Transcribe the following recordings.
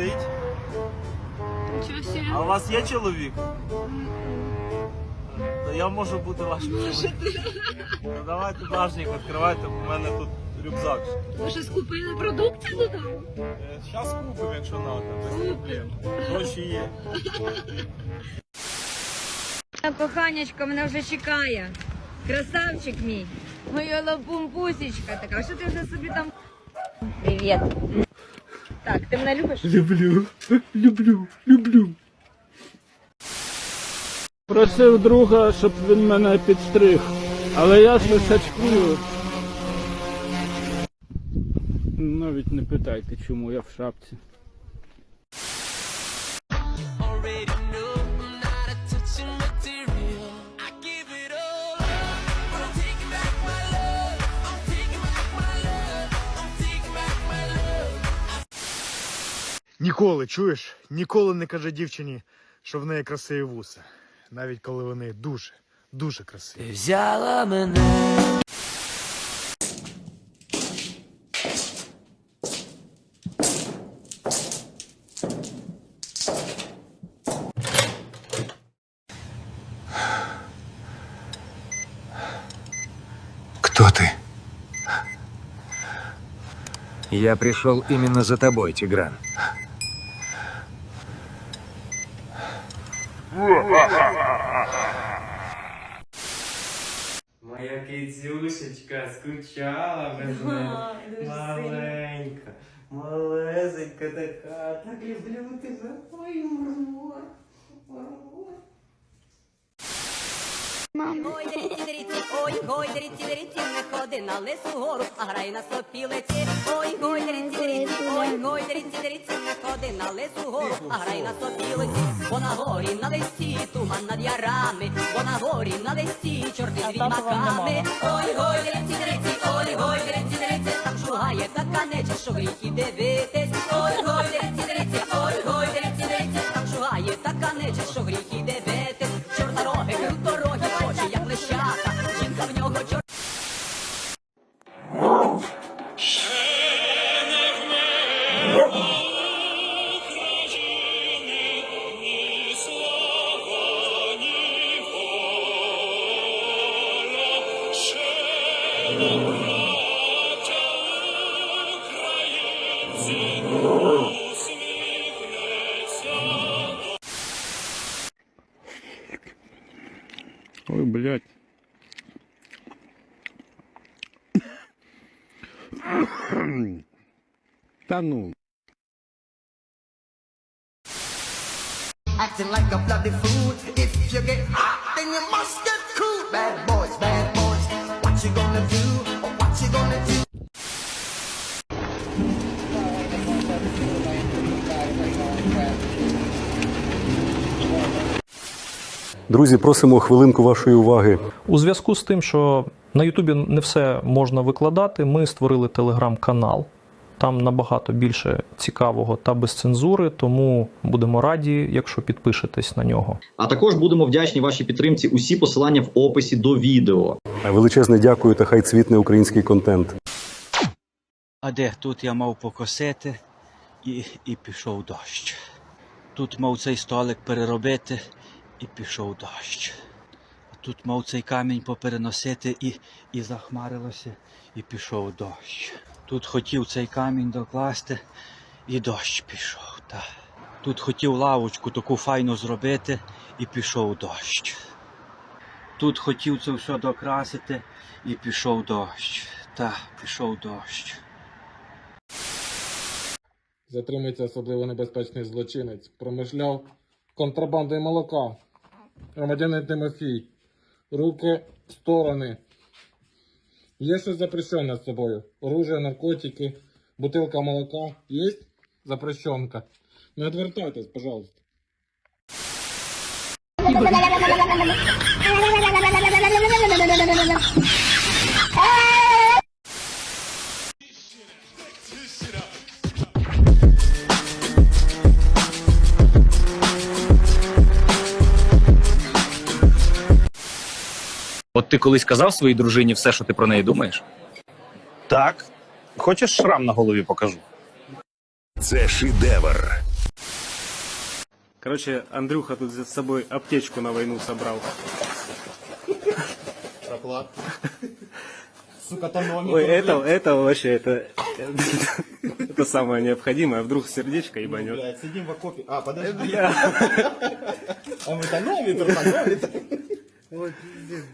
висить. А у вас є чоловік? То я можу бути вашим чоловіком. Ну давайте бажник, відкривайте, у мене тут рюкзак. Ви що скупили продукцію додому? Зараз купимо, якщо треба, без проблем. Гроші є. Коханячка мене вже чекає. Красавчик мій. Моя лапумпусечка така. Що ти вже собі там? Привіт. Так, ти мене любиш? Люблю, люблю, люблю. Просив друга, щоб він мене підстриг, але я сачкую. Навіть не питайте, чому я в шапці. Ніколи, чуєш? Ніколи не каже дівчині, що в неї красиві вуса. Навіть коли вони дуже, дуже красиві. Ти взяла мене. Кто ты? Я пришел именно за тобой, Тигран. Моя кицюшечка скучала без мене. Маленька, малесенька така. Так люблю тебе. Ой, мурмур. Мурмур. Ой, деріться, деріться, ой, ой, деріться, деріться, не ходи на лису гору, а грай на сопілиці. Ой, ой, деріться, деріться, ой, ой, деріться, деріться, не ходи на лису гору, а грай на сопілиці. Бо на горі на листі туман над ярами, бо на горі на листі чорти з відьмаками. Ой, ой, деріться, деріться, ой, ой, деріться, деріться, там шугає така неча, що гріхи дивитись. Ой, Та ну. Acting like a bloody fool. If you get hot, then you must get cool. Bad boys, bad boys. What you gonna do? Or what you gonna do? Друзі, просимо хвилинку вашої уваги. У зв'язку з тим, що на Ютубі не все можна викладати, ми створили телеграм-канал. Там набагато більше цікавого та без цензури, тому будемо раді, якщо підпишетесь на нього. А також будемо вдячні вашій підтримці. Усі посилання в описі до відео. Величезне дякую та хай цвітне український контент. А де тут я мав покосити і, і пішов дощ. Тут мав цей столик переробити і пішов дощ. Тут мав цей камінь попереносити і, і захмарилося, і пішов дощ. Тут хотів цей камінь докласти, і дощ пішов. Та. Тут хотів лавочку таку файну зробити, і пішов дощ. Тут хотів це все докрасити, і пішов дощ. Та, пішов дощ. Затримується особливо небезпечний злочинець. Промишляв контрабандою молока. Громадянин Тимофій. Руки в сторони. Є щось запрещене з собою? Оружие, наркотики, бутилка молока. Є запрещенка? Не відвертайтесь, пожалуйста. От ти колись казав своїй дружині все, що ти про неї думаєш? Так. Хочеш шрам на голові покажу? Це шедевр. Короче, Андрюха тут с собой аптечку на войну собрал. Сука, там номер. Ой, это, это вообще, это, это самое необходимое. Вдруг сердечко ебанет. Блядь, сидим в окопе. А, подожди. А мы тонометр, тонометр.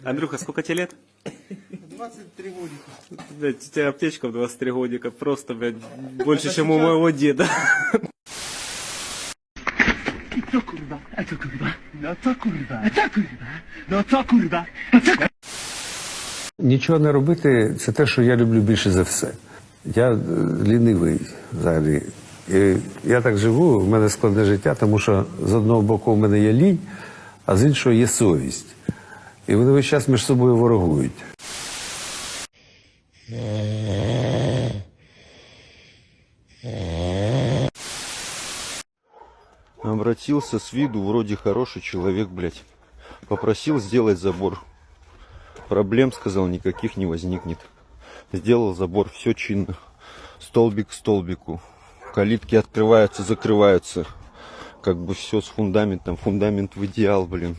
Андрюха, сколько тебе лет? 23 годика. Блядь, у тебя аптечка в 23 годика. Просто, блядь, больше, чем у моего деда. Нічого не робити це те, що я люблю більше за все. Я е, лінивий взагалі. І я так живу, в мене складне життя, тому що з одного боку в мене є лінь, а з іншого є совість. І вони весь час між собою ворогують. Обратился с виду, вроде хороший человек, блядь. Попросил сделать забор. Проблем, сказал, никаких не возникнет. Сделал забор, все чинно. Столбик к столбику. Калитки открываются, закрываются. Как бы все с фундаментом. Фундамент в идеал, блин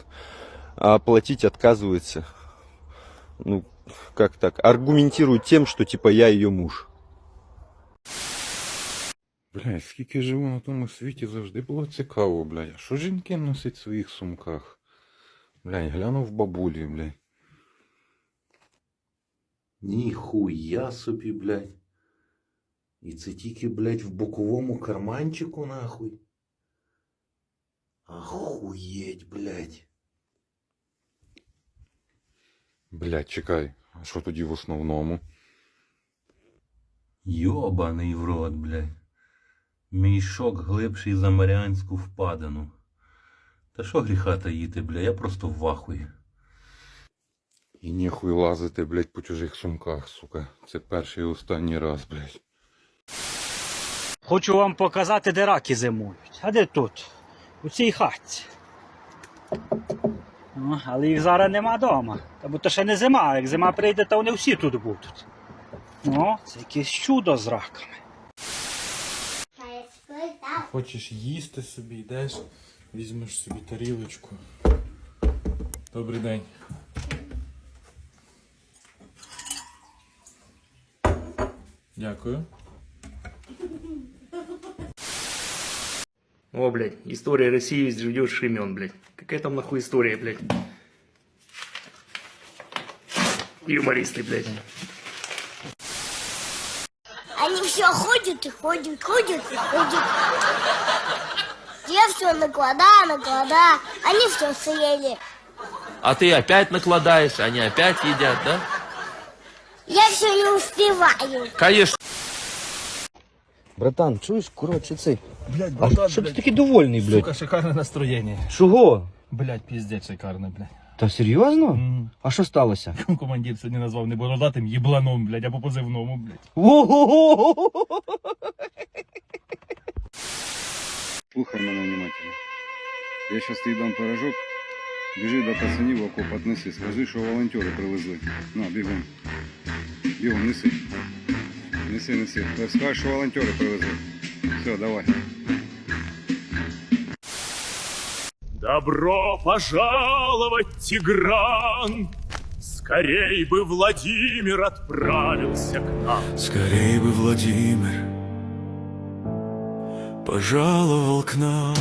А оплатить отказывается. Ну, как так? Аргументирует тем, что типа я ее муж. Блядь, скільки живу на тому світі, завжди було цікаво, блядь. А що жінки носять в своїх сумках? Блядь, глянув бабулі, блядь. Ніхуя собі, блядь. І це тільки, блядь, в боковому карманчику, нахуй. Ахуєть, блядь. Блядь, чекай, а що тоді в основному? Йобаний в рот, блядь. Мій шок глибший за Маріанську впадину. Та що гріха таїти, бля, я просто в ахуї. І ніхуй лазити, блядь, по чужих сумках, сука. Це перший і останній раз, блядь. Хочу вам показати, де раки зимують. А де тут? У цій хатці. Ну, але їх зараз нема вдома. Бо то ще не зима, як зима прийде, то вони всі тут будуть. Ну, це якесь чудо з раками. Хочеш їсти собі, йдеш, візьмеш собі тарілочку. Добрий день. Дякую. О, блядь, история России с живешь имен, блядь. Какая там нахуй история, блядь? Юмористы, блядь. Они все ходят и ходят, ходят и ходят. Я все накладаю, накладаю. Они все съели. А ти опять накладаєш, вони опять їдять, да? Я все не успеваю. Конечно. Братан, чуєш, коротше, цей. Блядь, А братан, що ти блядь. такий довольний, блядь? Сука, шикарне настроєння. Чого? Блядь, піздець шикарне, блядь. Та серйозно? М. А що сталося? Командир сьогодні назвав не бородатим їбланом, блядь, а по позивному, блядь. Слухай мене внимательно. Я сейчас тобі дам пирожок. Біжи до пацанів в окоп, отнеси, скажи, що волонтери привезли. На, бігом. Бігом, неси. Неси, неси. Скажи, що волонтери привезли. Все, давай. Добро пожаловать, Тигран! Скорей бы Владимир отправился к нам. Скорей бы Владимир пожаловал к нам.